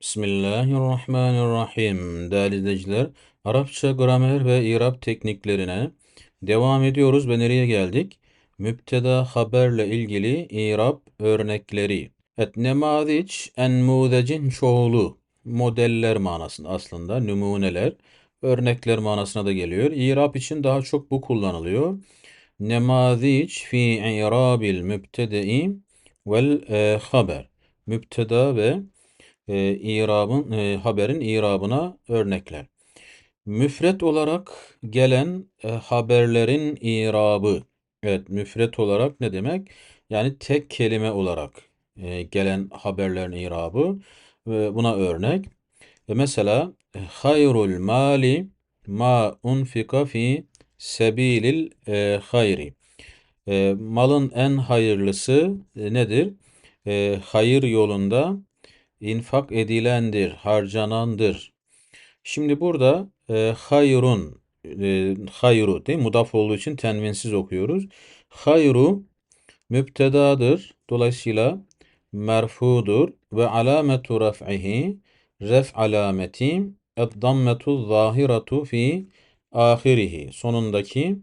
Bismillahirrahmanirrahim. Değerli izleyiciler, Arapça gramer ve irab tekniklerine devam ediyoruz ve nereye geldik? Müpteda haberle ilgili irab örnekleri. Evet, nemaziç, enmudecin çoğulu, modeller manasında aslında, numuneler, örnekler manasına da geliyor. İrab için daha çok bu kullanılıyor. Nemaziç fi irabil mübtede'i vel e, haber. Müpteda ve e, irabın e, haberin irabına örnekler. Müfret olarak gelen e, haberlerin irabı. Evet, müfret olarak ne demek? Yani tek kelime olarak e, gelen haberlerin irabı. E, buna örnek. E, mesela e, hayrul mali ma unfika fi sebilil e, hayri. E, malın en hayırlısı e, nedir? E, hayır yolunda infak edilendir, harcanandır. Şimdi burada e, hayrun, e, hayru değil? Mudaf olduğu için tenvinsiz okuyoruz. Hayru müptedadır. Dolayısıyla merfudur ve alametu raf'ihi ref alameti eddammetu zahiratu fi ahirihi. Sonundaki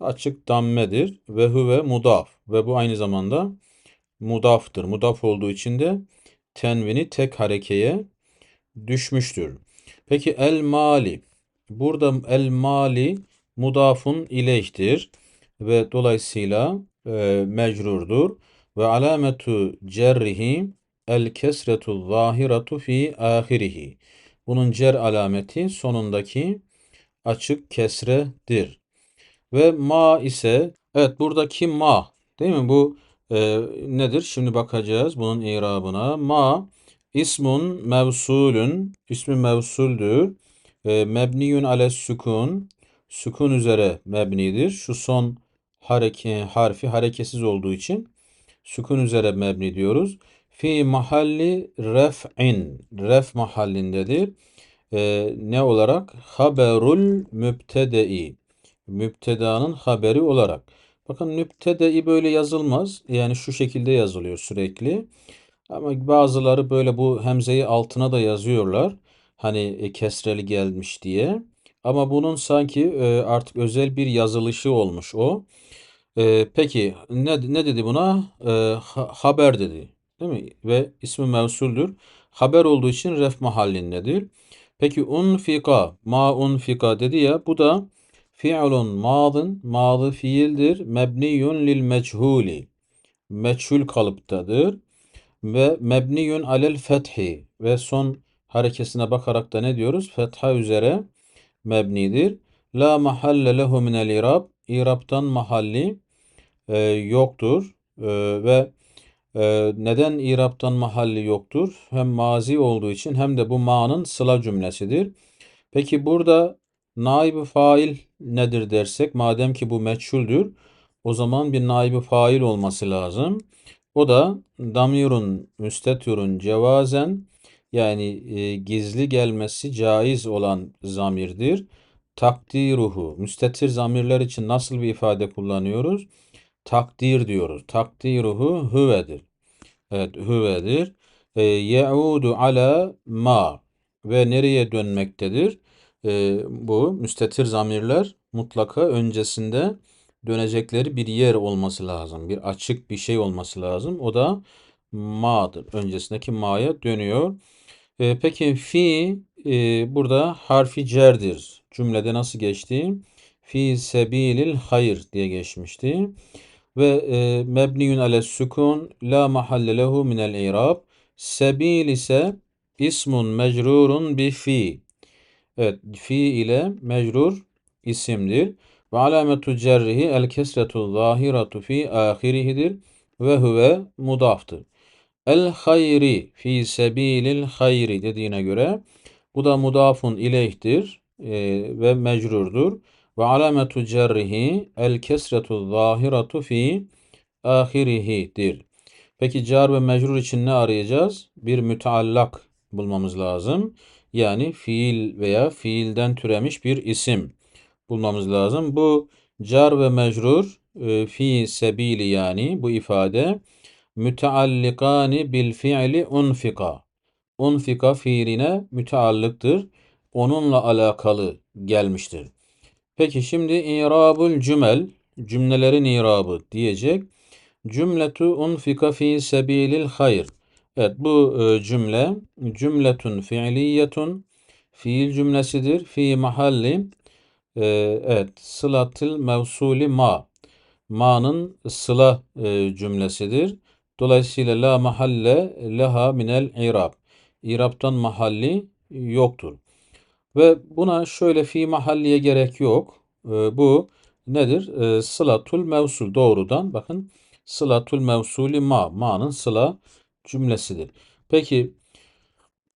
açık dammedir ve huve mudaf ve bu aynı zamanda mudaftır. Mudaf olduğu için de tenvini tek harekeye düşmüştür. Peki el mali. Burada el mali mudafun ileyhtir ve dolayısıyla e, mecrurdur. Ve alametu cerrihi el kesretu zahiratu fi ahirihi. Bunun cer alameti sonundaki açık kesredir. Ve ma ise evet buradaki ma değil mi? Bu e, nedir? Şimdi bakacağız bunun irabına. Ma ismun mevsulün ismi mevsuldür. E, mebniyun ale sükun sükun üzere mebnidir. Şu son hareke, harfi hareketsiz olduğu için sükun üzere mebni diyoruz. Fi mahalli ref'in ref mahallindedir. E, ne olarak? Haberul mübtede'i mübtedanın haberi olarak. Bakın mübtede böyle yazılmaz. Yani şu şekilde yazılıyor sürekli. Ama bazıları böyle bu hemzeyi altına da yazıyorlar. Hani e, kesreli gelmiş diye. Ama bunun sanki e, artık özel bir yazılışı olmuş o. E, peki ne, ne dedi buna? haber dedi. Değil mi? Ve ismi mevsuldür. Haber olduğu için ref mahallindedir. Peki unfika, ma unfika dedi ya bu da Fi'lun madın, madı fiildir. Mebniyun lil meçhuli. Meçhul kalıptadır. Ve mebniyun alel fethi. Ve son harekesine bakarak da ne diyoruz? Fetha üzere mebnidir. La mahalle lehu minel irab. İrabtan mahalli e, yoktur. E, ve e, neden İrab'tan mahalli yoktur? Hem mazi olduğu için hem de bu ma'nın sıla cümlesidir. Peki burada Naib-i fail nedir dersek madem ki bu meçhuldür o zaman bir naib-i fail olması lazım. O da damirun müstetirun cevazen yani e, gizli gelmesi caiz olan zamirdir. Takdiruhu müstetir zamirler için nasıl bir ifade kullanıyoruz? Takdir diyoruz. Takdiruhu hüvedir. Evet hüvedir. E, Ye'udu ala ma ve nereye dönmektedir? E, bu müstetir zamirler mutlaka öncesinde dönecekleri bir yer olması lazım. Bir açık bir şey olması lazım. O da ma'dır. Öncesindeki ma'ya dönüyor. E, peki fi e, burada harfi cerdir. Cümlede nasıl geçti? Fi sebilil hayır diye geçmişti. Ve e, mebniyun ale sükun la mahalle lehu minel irab. Sebil ise ismun mecrurun bi fi. Evet, fi ile mecrur isimdir. Ve alametu cerrihi el kesretu zahiratu fi ahirihidir. Ve huve mudaftır. El hayri fi sebilil hayri dediğine göre bu da mudafun ileyhtir e, ve mecrurdur. Ve alametu cerrihi el kesretu zahiratu fi ahirihidir. Peki car ve mecrur için ne arayacağız? Bir müteallak bulmamız lazım. Yani fiil veya fiilden türemiş bir isim bulmamız lazım. Bu car ve mecrur e, fi sebili yani bu ifade müteallikani bil fiili unfika. unfika fiiline müteallıktır. Onunla alakalı gelmiştir. Peki şimdi irabul cümel, cümlelerin irabı diyecek. Cümletu unfika fi sebilil hayr. Evet bu e, cümle cümletun fiiliyetun fiil cümlesidir. Fi mahalli e, evet sılatıl mevsuli ma. Ma'nın sıla e, cümlesidir. Dolayısıyla la mahalle leha minel irab. İrabtan mahalli yoktur. Ve buna şöyle fi mahalliye gerek yok. E, bu nedir? E, sılatul mevsul doğrudan bakın sılatul mevsuli ma. Ma'nın sıla cümlesidir. Peki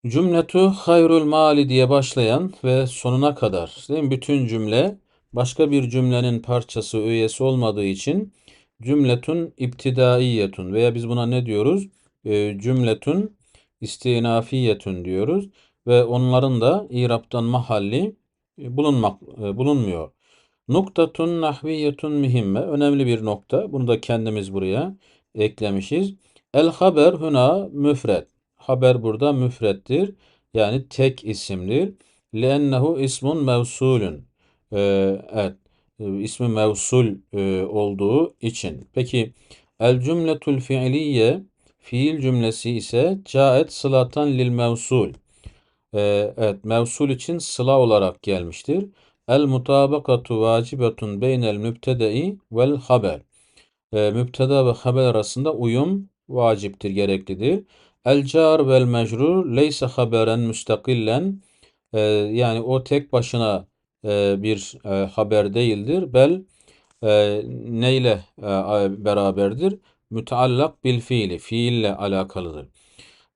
cümletu hayrul mali diye başlayan ve sonuna kadar değil mi? bütün cümle başka bir cümlenin parçası, üyesi olmadığı için cümletun iptidaiyetun veya biz buna ne diyoruz? E, cümletun istinafiyetun diyoruz ve onların da İrab'tan mahalli e, bulunmak e, bulunmuyor. Noktatun nahviyetun mühimme. Önemli bir nokta. Bunu da kendimiz buraya eklemişiz. El haber huna müfred. Haber burada müfrettir. Yani tek isimdir. Lennehu ismun mevsulün. Ee, evet. e, ismi mevsul e, olduğu için. Peki el cümletul fiiliye fiil cümlesi ise caet sılatan lil mevsul. Ee, evet mevsul için sıla olarak gelmiştir. El mutabakatu vacibetun beynel mübtedei vel haber. Ee, mübteda ve haber arasında uyum vaciptir, gereklidir. El car vel mecrur leyse haberen müstakillen. Ee, yani o tek başına e, bir e, haber değildir. Bel e, neyle e, beraberdir? Müteallak bil fiili. Fiille alakalıdır.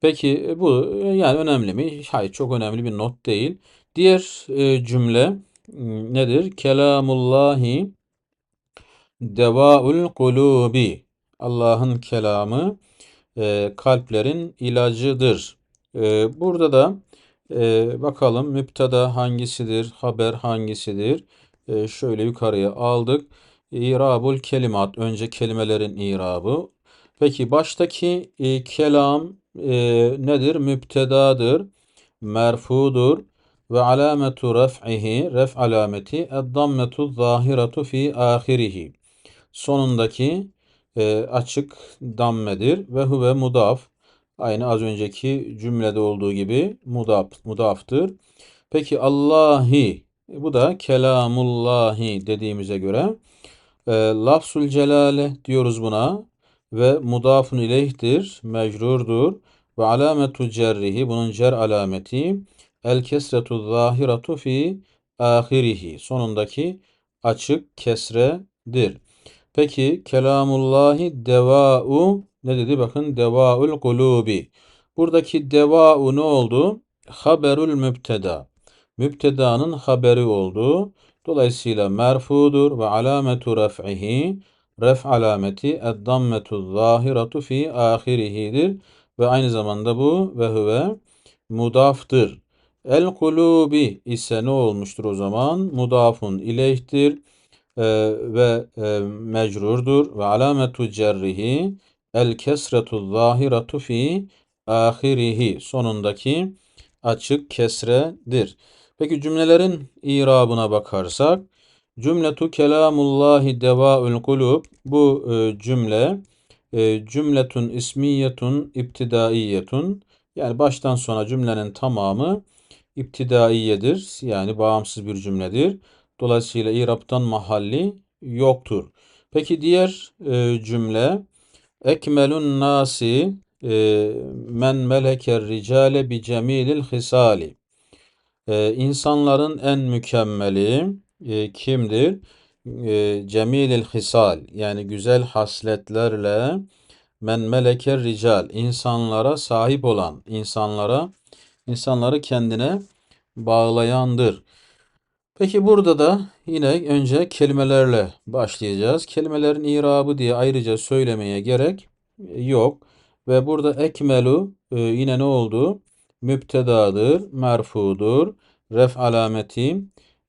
Peki e, bu e, yani önemli mi? Hayır çok önemli bir not değil. Diğer e, cümle nedir? Kelamullahi devaul kulubi. Allah'ın kelamı e, kalplerin ilacıdır. E, burada da e, bakalım müpteda hangisidir, haber hangisidir? E, şöyle yukarıya aldık. İrabul kelimat. Önce kelimelerin irabı. Peki baştaki e, kelam e, nedir? Müptedadır, merfudur ve alametu ref'ihi, ref alameti eddammetu zahiratu fi ahirihi. Sonundaki e, açık dammedir ve huve mudaf. Aynı az önceki cümlede olduğu gibi mudaf, mudaftır. Peki Allahi bu da kelamullahi dediğimize göre e, lafzul celale diyoruz buna ve mudafun ileyhtir, mecrurdur ve alametu cerrihi bunun cer alameti el kesretu zahiratu fi ahirihi sonundaki açık kesredir. Peki kelamullahi deva'u ne dedi? Bakın deva'ul kulubi. Buradaki deva'u ne oldu? Haberul mübteda. Mübtedanın haberi oldu. Dolayısıyla merfudur ve alametu ref'ihi ref alameti eddammetu zahiratu fi ahirihidir ve aynı zamanda bu ve huve mudaftır. El kulubi ise ne olmuştur o zaman? Mudafun ileyhtir e, ve e, mecrurdur ve alametu cerrihi el kesretu zahiratu fi ahirihi sonundaki açık kesredir. Peki cümlelerin irabına bakarsak cümletu kelamullahi devaül kulub bu e, cümle e, cümletun ismiyetun iptidaiyetun yani baştan sona cümlenin tamamı iptidaiyedir. Yani bağımsız bir cümledir. Dolayısıyla iraptan mahalli yoktur. Peki diğer e, cümle ekmelun nasi e, men meleker ricale bi cemilil hisali. E, insanların en mükemmeli e, kimdir? E, cemilil hisal yani güzel hasletlerle men meleker rical insanlara sahip olan insanlara insanları kendine bağlayandır. Peki burada da yine önce kelimelerle başlayacağız. Kelimelerin irabı diye ayrıca söylemeye gerek yok. Ve burada ekmelu e, yine ne oldu? Müptedadır, merfudur, ref alameti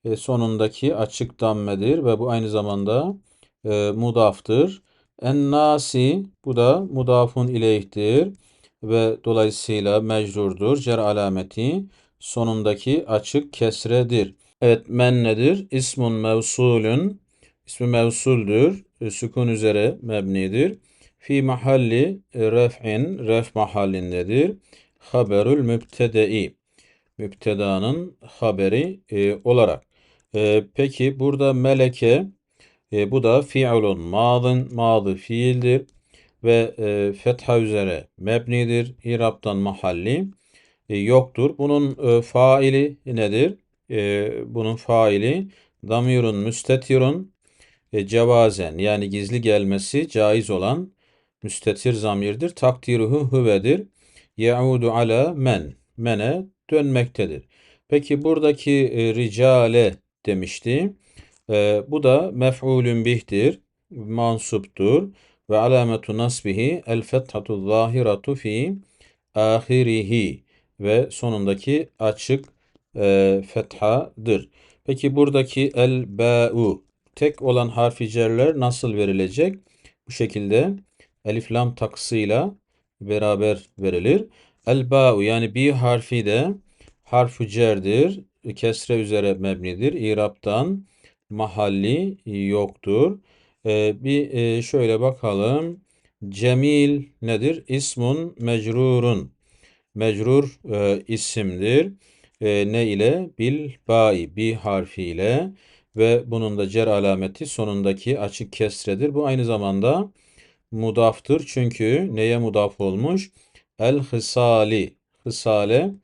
e, sonundaki açık dammedir ve bu aynı zamanda e, mudaftır. En nasi bu da mudafun ileyhtir. ve dolayısıyla mecrurdur. Cer alameti sonundaki açık kesredir. Evet men nedir? İsmun mevsulün ismi mevsuldür. E, Sükun üzere mebnidir. Fi mahalli e, ref'in ref mahallindedir. Haberül mübtede'i mübtedanın haberi e, olarak. E, peki burada meleke e, bu da fi'lun madın madı fiildir ve e, fetha üzere mebnidir. İrab'dan mahalli e, yoktur. Bunun e, faili nedir? E, bunun faili damirun müstetirun e, cevazen yani gizli gelmesi caiz olan müstetir zamirdir. Takdiruhu huvedir. Yaudu ala men. Mene dönmektedir. Peki buradaki e, ricale demişti. E, bu da mef'ulün bihtir. Mansuptur. Ve alametu nasbihi el fethatu zahiratu fi ahirihi ve sonundaki açık e, fethadır. Peki buradaki el ba'u tek olan harfi cerler nasıl verilecek? Bu şekilde elif lam taksıyla beraber verilir. El ba'u yani bir harfi de harfu cerdir. Kesre üzere mebnidir. İraptan mahalli yoktur. Ee, bir e, şöyle bakalım. Cemil nedir? İsmun mecrurun. Mecrur e, isimdir. E, ne ile? Bil ba'i. Bi harfiyle ve bunun da cer alameti sonundaki açık kesredir. Bu aynı zamanda mudaftır. Çünkü neye mudaf olmuş? El hısali. Hısale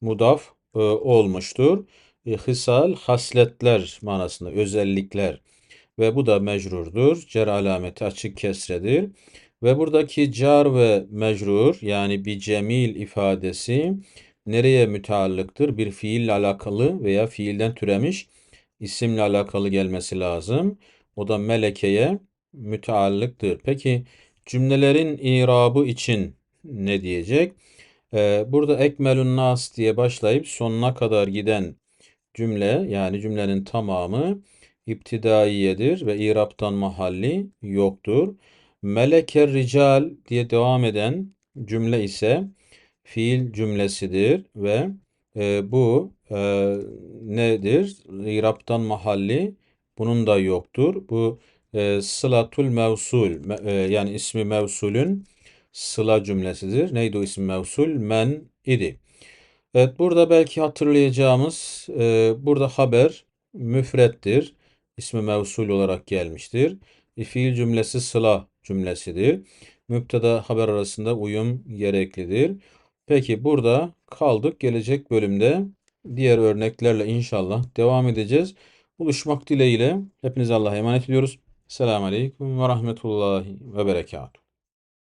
mudaf e, olmuştur. E, hısal hasletler manasında özellikler ve bu da mecrurdur. Cer alameti açık kesredir. Ve buradaki car ve mecrur yani bir cemil ifadesi nereye müteallıktır? Bir fiille alakalı veya fiilden türemiş isimle alakalı gelmesi lazım. O da melekeye müteallıktır. Peki cümlelerin irabı için ne diyecek? Ee, burada ekmelun nas diye başlayıp sonuna kadar giden cümle yani cümlenin tamamı iptidaiyedir ve iraptan mahalli yoktur. Meleker rical diye devam eden cümle ise fiil cümlesidir ve e, bu e, nedir? İraptan mahalli bunun da yoktur. Bu e, sılatul mevsul e, yani ismi mevsulün sıla cümlesidir. Neydi o isim mevsul? Men idi. Evet burada belki hatırlayacağımız e, burada haber müfrettir. İsmi mevsul olarak gelmiştir. E, fiil cümlesi sıla cümlesidir. Müpteda haber arasında uyum gereklidir. Peki burada kaldık. Gelecek bölümde diğer örneklerle inşallah devam edeceğiz. Buluşmak dileğiyle hepinize Allah'a emanet ediyoruz. Selamun Aleyküm ve Rahmetullahi ve Berekatuhu.